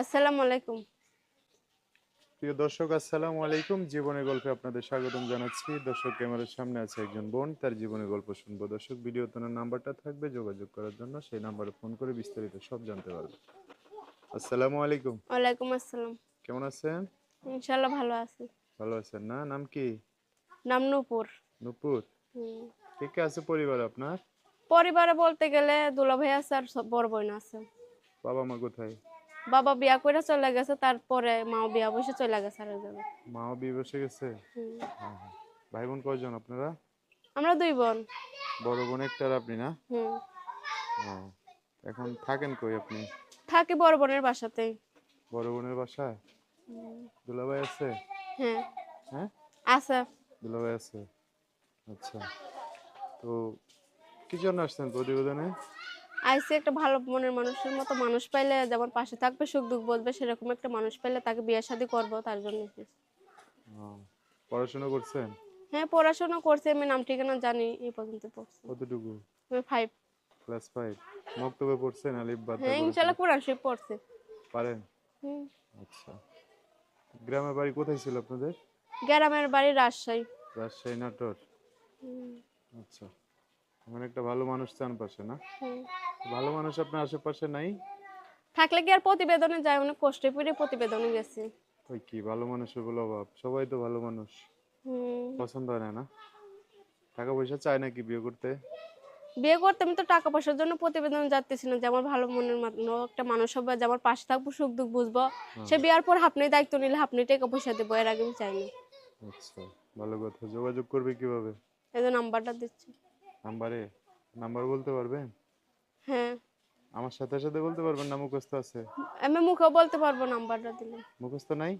আসসালামু আলাইকুম। প্রিয় দর্শক আসসালামু আলাইকুম। জীবনের গল্পে আপনাদের স্বাগতম জানাচ্ছি। দর্শক ক্যামেরার সামনে আছে একজন বোন তার জীবনের গল্প শুনব। দর্শক ভিডিও তোনার নাম্বারটা থাকবে যোগাযোগ করার জন্য সেই নাম্বারে ফোন করে বিস্তারিত সব জানতে পারবে। আসসালামু আলাইকুম। ওয়ালাইকুম আসসালাম। কেমন আছেন? ইনশাল্লাহ ভালো আছি। ভালো আছেন না? নাম কি? নাম নূপুর। নুপুর। কে কে আছে? পরিবার আপনার? পরিবারে বলতে গেলে দুলা ভাই আছে আর সব বড় বোন আছে। বাবা মা কোথায়? বাবা বিয়া করে চলে গেছে তারপরে মাও বিয়া বসে চলে গেছে আর যাবে মাও বিয়ে বসে গেছে? হ্যাঁ, হ্যাঁ। ভাই বোন কয়জন আপনারা? আমরা দুই বোন। বড় বোন একটা আর আপনি না? হুম। এখন থাকেন কই আপনি? থাকি বড় বোনের বাসাতেই বড় বোনের বাসায়? দুলাভাই আছে? হ্যাঁ। হ্যাঁ? আছে। দুলাভাই আছে? আচ্ছা। তো কি জন্য আসছেন প্রতিবেদনে? আইসি একটা ভালো মনের মানুষের মতো মানুষ পাইলে যেমন পাশে থাকবে সুখ দুঃখ বলবে সেরকম একটা মানুষ পাইলে তাকে বিয়ে শাদী করব তার জন্য। পড়াশোনা করছেন হ্যাঁ পড়াশোনা করছি আমি নাম ঠিকানা জানি এই পর্যন্ত পড়ছি। কতটুকু? আমি ফাইভ ক্লাস ফাইভ মক্তবে পড়ছেন আলিফ বাদ হ্যাঁ ইনশাল্লাহ কোরআন শরীফ পড়ছি। পারেন হুম। আচ্ছা। গ্রামের বাড়ি কোথায় ছিল আপনাদের? গ্রামের বাড়ি রাজশাহী। রাজশাহী নাটোর। আচ্ছা। এমন একটা ভালো মানুষ চান পাশে না। ভালো মানুষ আপনার আশেপাশে নাই? থাকলে কি আর প্রতিবেদনে যায়? অনেক কষ্টে পড়ে প্রতিবেদনে গেছি। ওই কি ভালো মানুষের বলে অভাব। সবাই তো ভালো মানুষ। হুম। পছন্দ হয় না না? টাকা পয়সা চায় নাকি বিয়ে করতে? বিয়ে করতে আমি তো টাকা পয়সার জন্য প্রতিবেদন যাচ্তেছি না যে আমার ভালো মনের মানুষ একটা মানুষ হবে যে আমার পাশে থাকব সুখ দুঃখ বুঝব। সে বিয়ার পর আপনি দায়িত্ব নিলে আপনি টাকা পয়সা দেবো এর আগে আমি চাই না আচ্ছা ভালো কথা। যোগাযোগ করবে কীভাবে? এই যে নাম্বারটা দিচ্ছি। নাম্বারে নাম্বার বলতে পারবেন? হ্যাঁ। আমার সাথে সাথে বলতে পারবেন না মুখস্থ আছে? আমি মুখেও বলতে পারব নাম্বারটা দিলে। মুখস্থ নাই?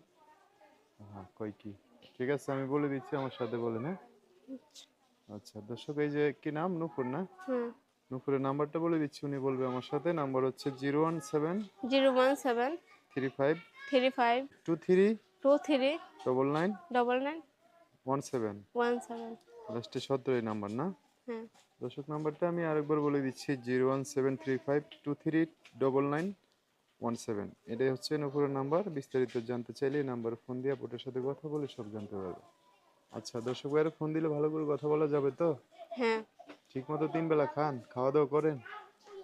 হ্যাঁ কই কি? ঠিক আছে আমি বলে দিচ্ছি আমার সাথে বলেন হ্যাঁ? আচ্ছা। দর্শক এই যে কি নাম? নুপুর না? হ্যাঁ নুপুরের নাম্বারটা বলে দিচ্ছি উনি বলবে আমার সাথে। নাম্বার হচ্ছে zero one seven zero one seven three five three five two three two three double nine double nine one seven. One seven. লাস্টে সতেরো এই নাম্বার না? দর্শক নাম্বারটা আমি আরেকবার বলে দিচ্ছি zero one seven three five two three double nine one seven. এটাই হচ্ছে নুপুরের নাম্বার। বিস্তারিত জানতে চাইলে এই নাম্বার ফোন দিয়ে আপনার সাথে কথা বলে সব জানতে পারবে। আচ্ছা দর্শক ভাইয়ের ফোন দিলে ভালো করে কথা বলা যাবে তো? হ্যাঁ। ঠিক মতো তিন বেলা খান খাওয়া দাওয়া করেন?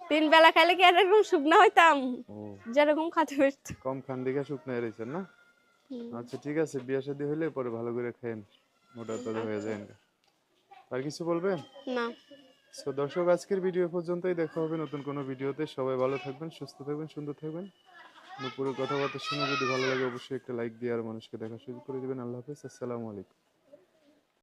তিন বেলা খাইলে কি আর এরকম শুকনা হইতাম? ও। যেরকম খাতে হইতো। কম খান দেখে শুকনো রয়েছেন না? আচ্ছা ঠিক আছে বিয়ে শাদী হলে পরে ভালো করে খাইন মোটা তাজা হয়ে যায় আর কিছু বলবেন? না। সো দর্শক আজকের ভিডিও পর্যন্তই। দেখা হবে নতুন কোনো ভিডিওতে। সবাই ভালো থাকবেন সুস্থ থাকবেন সুন্দর থাকবেন। নুপুরের কথাবার্তা শুনে যদি ভালো লাগে অবশ্যই একটা লাইক দিয়ে আর মানুষকে দেখা শুরু করে দিবেন। আল্লাহ হাফিজ। আসসালামু আলাইকুম।